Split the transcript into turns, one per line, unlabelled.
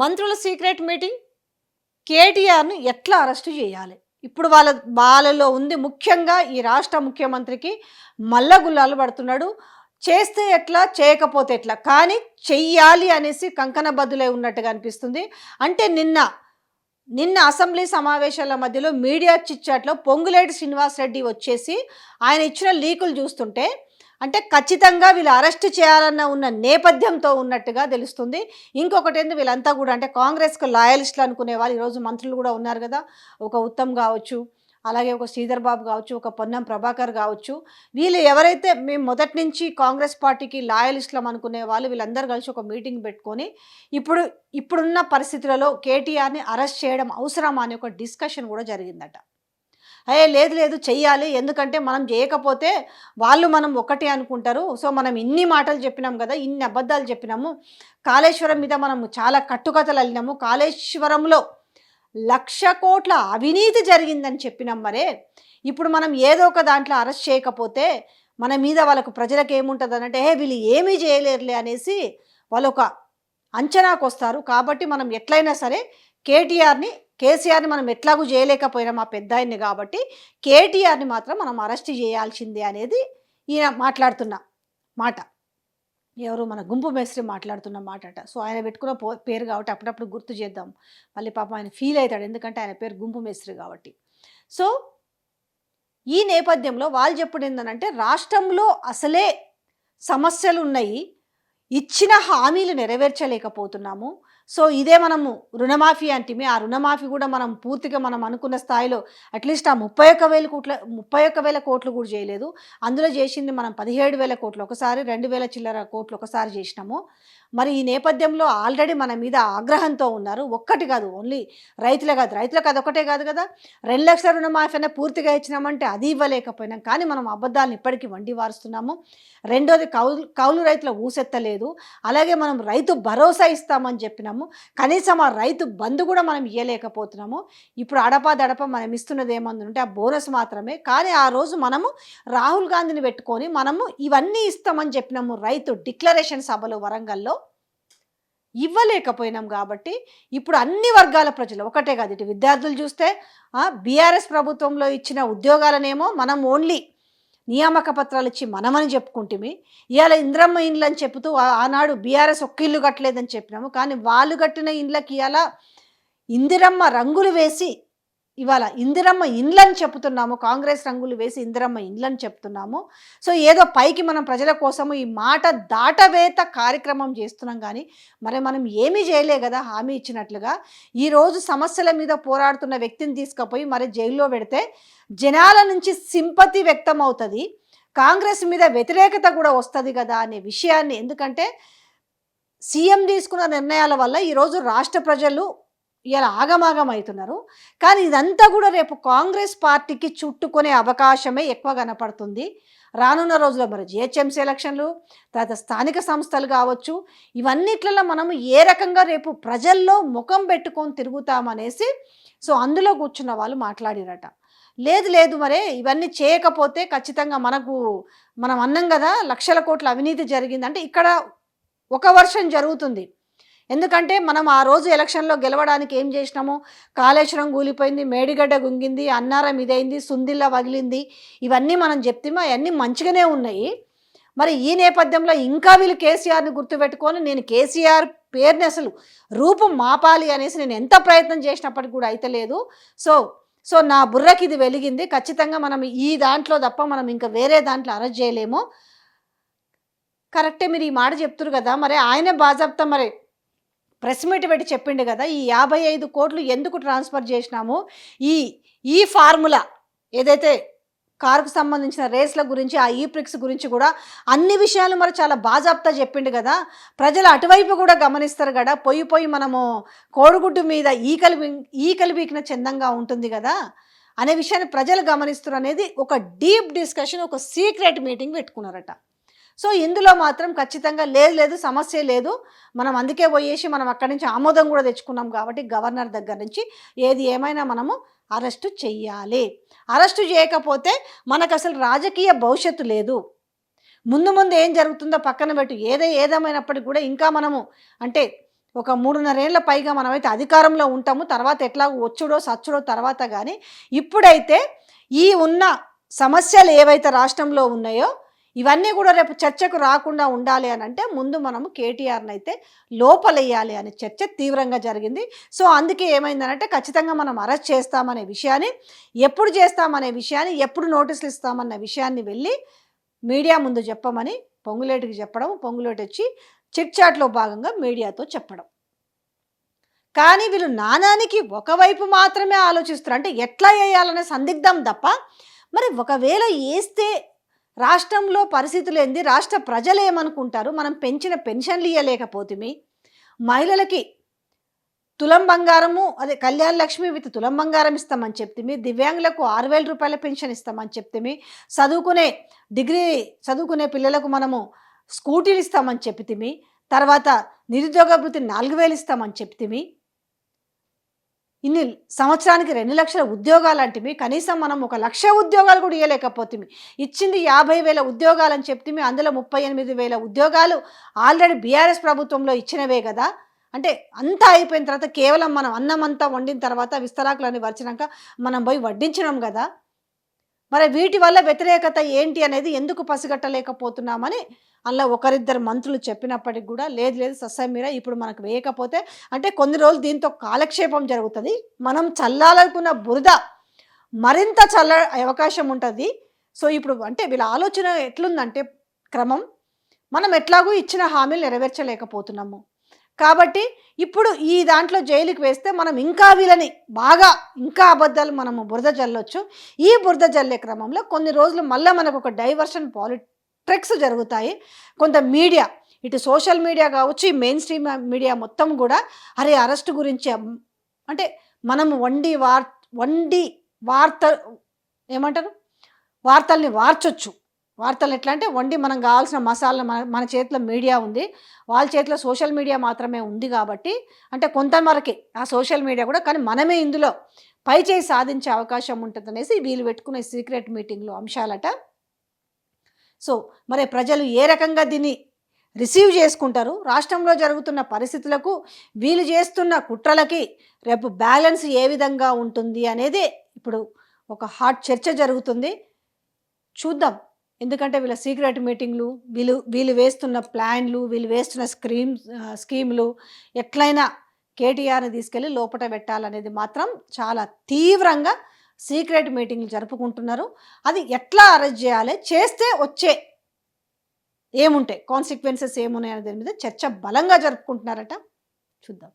మంత్రుల secret meeting కేటీఆర్ను ఎట్లా arrest చేయాలి? ఇప్పుడు వాళ్ళ వాళ్ళలో ఉంది ముఖ్యంగా ఈ రాష్ట్ర ముఖ్యమంత్రికి మల్లగుల్లాలు పడుతున్నాడు. చేస్తే ఎట్లా చేయకపోతే ఎట్లా? కానీ చెయ్యాలి అనేసి కంకణబద్దులై ఉన్నట్టుగా అనిపిస్తుంది. అంటే నిన్న నిన్న అసెంబ్లీ సమావేశాల మధ్యలో మీడియా చిచ్చాట్లో పొంగులేటి శ్రీనివాసరెడ్డి వచ్చేసి ఆయన ఇచ్చిన లీకులు చూస్తుంటే అంటే ఖచ్చితంగా వీళ్ళు అరెస్ట్ చేయాలన్న ఉన్న నేపథ్యంతో ఉన్నట్టుగా తెలుస్తుంది. ఇంకొకటి ఏంది వీళ్ళంతా కూడా అంటే కాంగ్రెస్కి లాయలిస్టులు అనుకునే వాళ్ళు ఈరోజు మంత్రులు కూడా ఉన్నారు కదా ఒక ఉత్తమ్ కావచ్చు అలాగే ఒక శ్రీధర్ బాబు కావచ్చు ఒక పొన్నం ప్రభాకర్ కావచ్చు. వీళ్ళు ఎవరైతే మేము మొదటి నుంచి కాంగ్రెస్ పార్టీకి లాయలిస్టులం అనుకునే వాళ్ళు వీళ్ళందరూ కలిసి ఒక మీటింగ్ పెట్టుకొని ఇప్పుడు ఇప్పుడున్న పరిస్థితులలో కేటీఆర్ని అరెస్ట్ చేయడం అవసరమా అనే ఒక డిస్కషన్ కూడా జరిగిందట. అయ్యే లేదు లేదు చెయ్యాలి. ఎందుకంటే మనం చేయకపోతే వాళ్ళు మనం ఒకటే అనుకుంటారు. సో మనం ఇన్ని మాటలు చెప్పినాం కదా ఇన్ని అబద్ధాలు చెప్పినాము. కాళేశ్వరం మీద మనం చాలా కట్టుకథలు అల్లినాము. కాళేశ్వరంలో లక్ష కోట్ల అవినీతి జరిగిందని చెప్పినాం మరే. ఇప్పుడు మనం ఏదో ఒక దాంట్లో అరెస్ట్ చేయకపోతే మన మీద వాళ్ళకు ప్రజలకు ఏముంటుంది అంటే హే వీళ్ళు ఏమీ చేయలేరులే అనేసి వాళ్ళు ఒక అంచనాకు వస్తారు కాబట్టి మనం ఎట్లయినా సరే కేటీఆర్ని కేసీఆర్ని మనం ఎట్లాగూ చేయలేకపోయినాం మా పెద్ద ఆయన్ని కాబట్టి కేటీఆర్ని మాత్రం మనం అరెస్ట్ చేయాల్సిందే అనేది ఈయన మాట్లాడుతున్న మాట. ఎవరు మన గుంపు మేస్త్రి మాట్లాడుతున్న మాట అట సో ఆయన పెట్టుకున్న పో పేరు కాబట్టి అప్పుడప్పుడు గుర్తు చేద్దాం. మళ్ళీ పాపం ఆయన ఫీల్ అవుతాడు. ఎందుకంటే ఆయన పేరు గుంపు మేస్త్రి కాబట్టి. సో ఈ నేపథ్యంలో వాళ్ళు చెప్పుడు ఏంటంటే రాష్ట్రంలో అసలే సమస్యలు ఉన్నాయి. ఇచ్చిన హామీలు నెరవేర్చలేకపోతున్నాము. సో ఇదే మనము రుణమాఫీ అంటే ఆ రుణమాఫీ కూడా మనం పూర్తిగా మనం అనుకున్న స్థాయిలో అట్లీస్ట్ ఆ ముప్పై ఒక్క వేల కోట్ల ముప్పై ఒక్క వేల కోట్లు కూడా చేయలేదు. అందులో చేసింది మనం పదిహేడు వేల కోట్లు ఒకసారి రెండు వేల చిల్లర కోట్లు ఒకసారి చేసినాము. మరి ఈ నేపథ్యంలో ఆల్రెడీ మన మీద ఆగ్రహంతో ఉన్నారు. ఒక్కటి కాదు ఓన్లీ రైతులే కాదు. రైతులకు అదొకటే కాదు కదా. రెండు లక్షల రుణమాఫీ అనే పూర్తిగా ఇచ్చినామంటే అది ఇవ్వలేకపోయినాం. కానీ మనం అబద్ధాలను ఇప్పటికీ వండి వారుస్తున్నాము. రెండోది కౌలు కౌలు రైతుల ఊసెత్తలేదు. అలాగే మనం రైతు భరోసా ఇస్తామని చెప్పినాము. కనీసం ఆ రైతు బంధు కూడా మనం ఇవ్వలేకపోతున్నాము ఇప్పుడు అడపా దడప మనం ఇస్తున్నది ఏమందుంటే ఆ బోనస్ మాత్రమే. కానీ ఆ రోజు మనము రాహుల్ గాంధీని పెట్టుకొని మనము ఇవన్నీ ఇస్తామని చెప్పినాము రైతు డిక్లరేషన్ సభలో వరంగల్లో. ఇవ్వలేకపోయినాం కాబట్టి ఇప్పుడు అన్ని వర్గాల ప్రజలు ఒకటే కాదు ఇటు విద్యార్థులు చూస్తే బీఆర్ఎస్ ప్రభుత్వంలో ఇచ్చిన ఉద్యోగాలనేమో మనం ఓన్లీ నియామక పత్రాలు ఇచ్చి మనమని చెప్పుకుంటుమి. ఇవాళ ఇంద్రమ్మ ఇండ్లు అని చెబుతూ ఆనాడు బీఆర్ఎస్ ఒక్క ఇల్లు కట్టలేదని చెప్పినాము. కానీ వాళ్ళు కట్టిన ఇండ్లకి ఇవాళ ఇందిరమ్మ రంగులు వేసి ఇవాళ ఇందిరమ్మ ఇండ్లని చెప్తున్నాము కాంగ్రెస్ రంగులు వేసి ఇందిరమ్మ ఇండ్లని చెప్తున్నాము. సో ఏదో పైకి మనం ప్రజల కోసము ఈ మాట దాటవేత కార్యక్రమం చేస్తున్నాం కానీ మరి మనం ఏమీ చేయలే కదా హామీ ఇచ్చినట్లుగా. ఈరోజు సమస్యల మీద పోరాడుతున్న వ్యక్తిని తీసుకుపోయి మరి జైల్లో పెడితే జనాల నుంచి సింపతి వ్యక్తం అవుతుంది కాంగ్రెస్ మీద వ్యతిరేకత కూడా వస్తుంది కదా అనే విషయాన్ని. ఎందుకంటే సీఎం తీసుకున్న నిర్ణయాల వల్ల ఈరోజు రాష్ట్ర ప్రజలు ఇలా ఆగమాగం అవుతున్నారు కానీ ఇదంతా కూడా రేపు కాంగ్రెస్ పార్టీకి చుట్టుకునే అవకాశమే ఎక్కువ కనపడుతుంది. రానున్న రోజుల్లో మరి జిహెచ్ఎంసీ ఎలక్షన్లు తర్వాత స్థానిక సంస్థలు కావచ్చు ఇవన్నిట్లలో మనము ఏ రకంగా రేపు ప్రజల్లో ముఖం పెట్టుకొని తిరుగుతామనేసి సో అందులో కూర్చున్న వాళ్ళు మాట్లాడిరట. లేదు లేదు మరే ఇవన్నీ చేయకపోతే ఖచ్చితంగా మనకు మనం అన్నం కదా లక్షల కోట్ల అవినీతి జరిగింది. అంటే ఇక్కడ ఒక వర్షం జరుగుతుంది. ఎందుకంటే మనం ఆ రోజు ఎలక్షన్లో గెలవడానికి ఏం చేసినాము? కాళేశ్వరం కూలిపోయింది మేడిగడ్డ గుంగింది అన్నారం ఇదైంది సుందిల్ల వగిలింది. ఇవన్నీ మనం చెప్తేమో? అవన్నీ మంచిగానే ఉన్నాయి. మరి ఈ నేపథ్యంలో ఇంకా వీళ్ళు కేసీఆర్ని గుర్తుపెట్టుకొని నేను కేసీఆర్ పేరుని అసలు రూపం మాపాలి అనేసి నేను ఎంత ప్రయత్నం చేసినప్పటికి కూడా అయితలేదు సో సో నా బుర్రకి ఇది వెలిగింది. ఖచ్చితంగా మనం ఈ దాంట్లో తప్ప మనం ఇంకా వేరే దాంట్లో అరెస్ట్ చేయలేము. కరెక్టే మీరు ఈ మాట చెప్తురు కదా. మరి ఆయనే బాజాప్తా మరి ప్రెస్ మీట్ పెట్టి చెప్పిండు కదా ఈ యాభై ఐదు కోట్లు ఎందుకు ట్రాన్స్ఫర్ చేసినాము? ఈ ఈ ఫార్ములా ఏదైతే కారుకు సంబంధించిన రేస్ల గురించి ఆ ఈ ప్రిక్స్ గురించి కూడా అన్ని విషయాలు మరి చాలా బాజాబ్తా చెప్పిండు కదా. ప్రజలు అటువైపు కూడా గమనిస్తారు కదా పొయ్యి పొయ్యి మనము కోడిగుడ్డు మీద ఈకలు ఈకలి ఈకలు బీకిన చందంగా ఉంటుంది కదా అనే విషయాన్ని ప్రజలు గమనిస్తారు అనేది ఒక డీప్ డిస్కషన్ ఒక సీక్రెట్ మీటింగ్ పెట్టుకున్నారట. సో ఇందులో మాత్రం ఖచ్చితంగా లేదు లేదు సమస్య లేదు. మనం అందుకే పోయేసి మనం అక్కడి నుంచి ఆమోదం కూడా తెచ్చుకున్నాం కాబట్టి గవర్నర్ దగ్గర నుంచి ఏది ఏమైనా మనము అరెస్టు చెయ్యాలి. అరెస్టు చేయకపోతే మనకు అసలు రాజకీయ భవిష్యత్తు లేదు. ముందు ముందు ఏం జరుగుతుందో పక్కన పెట్టు. ఏదే ఏదేమైనప్పటికీ కూడా ఇంకా మనము అంటే ఒక మూడున్నరేళ్ళ పైగా మనమైతే అధికారంలో ఉంటాము. తర్వాత ఎట్లా వచ్చుడో సచ్చుడో తర్వాత కానీ ఇప్పుడైతే ఈ ఉన్న సమస్యలు ఏవైతే రాష్ట్రంలో ఉన్నాయో ఇవన్నీ కూడా రేపు చర్చకు రాకుండా ఉండాలి అని అంటే ముందు మనము కేటీఆర్ని అయితే లోపలేయాలి అనే చర్చ తీవ్రంగా జరిగింది. సో అందుకే ఏమైందనంటే ఖచ్చితంగా మనం అరెస్ట్ చేస్తామనే విషయాన్ని ఎప్పుడు చేస్తామనే విషయాన్ని ఎప్పుడు నోటీసులు ఇస్తామన్న విషయాన్ని వెళ్ళి మీడియా ముందు చెప్పమని పొంగులేటికి చెప్పడం పొంగులేటి వచ్చి చిట్చాట్లో భాగంగా మీడియాతో చెప్పడం. కానీ వీళ్ళు నాణానికి ఒకవైపు మాత్రమే ఆలోచిస్తారు అంటే ఎట్లా వేయాలనే సందిగ్ధం తప్ప మరి ఒకవేళ వేస్తే రాష్ట్రంలో పరిస్థితులు ఏంది? రాష్ట్ర ప్రజలు ఏమనుకుంటారు? మనం పెంచిన పెన్షన్లు ఇవ్వలేకపోతుంది మహిళలకి తులం బంగారము అదే కళ్యాణ లక్ష్మి విత్ తులం బంగారం ఇస్తామని చెప్తే దివ్యాంగులకు ఆరు వేల రూపాయల పెన్షన్ ఇస్తామని చెప్తే చదువుకునే డిగ్రీ చదువుకునే పిల్లలకు మనము స్కూటీలు ఇస్తామని చెప్తిమి. తర్వాత నిరుద్యోగ భృతి నాలుగు వేలు ఇస్తామని చెప్తిమి. ఇన్ని సంవత్సరానికి రెండు లక్షల ఉద్యోగాలు కనీసం మనం ఒక లక్ష ఉద్యోగాలు కూడా ఇవ్వలేకపోతుంది ఇచ్చింది యాభై వేల ఉద్యోగాలు అని చెప్తే అందులో ముప్పై ఎనిమిది వేల ఉద్యోగాలు ఆల్రెడీ బీఆర్ఎస్ ప్రభుత్వంలో ఇచ్చినవే కదా. అంటే అంతా అయిపోయిన తర్వాత కేవలం మనం అన్నం అంతా వండిన తర్వాత విస్తరాకులన్నీ వరిచినాక మనం పోయి వడ్డించినాం కదా. మరి వీటి వల్ల వ్యతిరేకత ఏంటి అనేది ఎందుకు పసిగట్టలేకపోతున్నామని అలా ఒకరిద్దరు మంత్రులు చెప్పినప్పటికి కూడా లేదు లేదు సస్సమీర ఇప్పుడు మనకు వేయకపోతే అంటే కొన్ని రోజులు దీంతో కాలక్షేపం జరుగుతుంది. మనం చల్లాలనుకున్న బురద మరింత చల్ల అవకాశం ఉంటుంది. సో ఇప్పుడు అంటే వీళ్ళ ఆలోచన ఎట్లుందంటే క్రమం మనం ఎట్లాగూ ఇచ్చిన హామీలు నెరవేర్చలేకపోతున్నాము. కాబట్టి ఇప్పుడు ఈ దాంట్లో జైలుకి వేస్తే మనం ఇంకా వీళ్ళని బాగా ఇంకా అబద్ధాలు మనము బురద జల్లొచ్చు. ఈ బురద జల్లే క్రమంలో కొన్ని రోజులు మళ్ళీ మనకు ఒక డైవర్షన్ పాలిట్రిక్స్ జరుగుతాయి. కొంత మీడియా ఇటు సోషల్ మీడియా కావచ్చు ఈ మెయిన్ స్ట్రీమ్ మీడియా మొత్తం కూడా అరే అరెస్ట్ గురించి అంటే మనం వండి వార్ వండి వార్త ఏమంటారు? వార్తల్ని వార్చొచ్చు. వార్తలు ఎట్లా అంటే వండి మనం కావాల్సిన మసాలా మన మన చేతిలో మీడియా ఉంది. వాళ్ళ చేతిలో సోషల్ మీడియా మాత్రమే ఉంది కాబట్టి అంటే కొంతమరకి ఆ సోషల్ మీడియా కూడా కానీ మనమే ఇందులో పై చేయి సాధించే అవకాశం ఉంటుంది అనేసి వీళ్ళు పెట్టుకునే సీక్రెట్ మీటింగ్లో అంశాలట. సో మరి ప్రజలు ఏ రకంగా దీన్ని రిసీవ్ చేసుకుంటారు? రాష్ట్రంలో జరుగుతున్న పరిస్థితులకు వీళ్ళు చేస్తున్న కుట్రలకి రేపు బ్యాలెన్స్ ఏ విధంగా ఉంటుంది అనేది ఇప్పుడు ఒక హాట్ చర్చ జరుగుతుంది. చూద్దాం. ఎందుకంటే వీళ్ళ సీక్రెట్ మీటింగ్లు వీళ్ళు వీళ్ళు వేస్తున్న ప్లాన్లు వీళ్ళు వేస్తున్న స్క్రీమ్ స్కీమ్లు ఎట్లయినా కేటీఆర్ని తీసుకెళ్ళి లోపల పెట్టాలనేది మాత్రం చాలా తీవ్రంగా సీక్రెట్ మీటింగ్లు జరుపుకుంటున్నారు. అది ఎట్లా అరెస్ట్ చేయాలి? చేస్తే వచ్చే ఏముంటాయి? కాన్సిక్వెన్సెస్ ఏమున్నాయి అనే దాని మీద చర్చ బలంగా జరుపుకుంటున్నారట. చూద్దాం.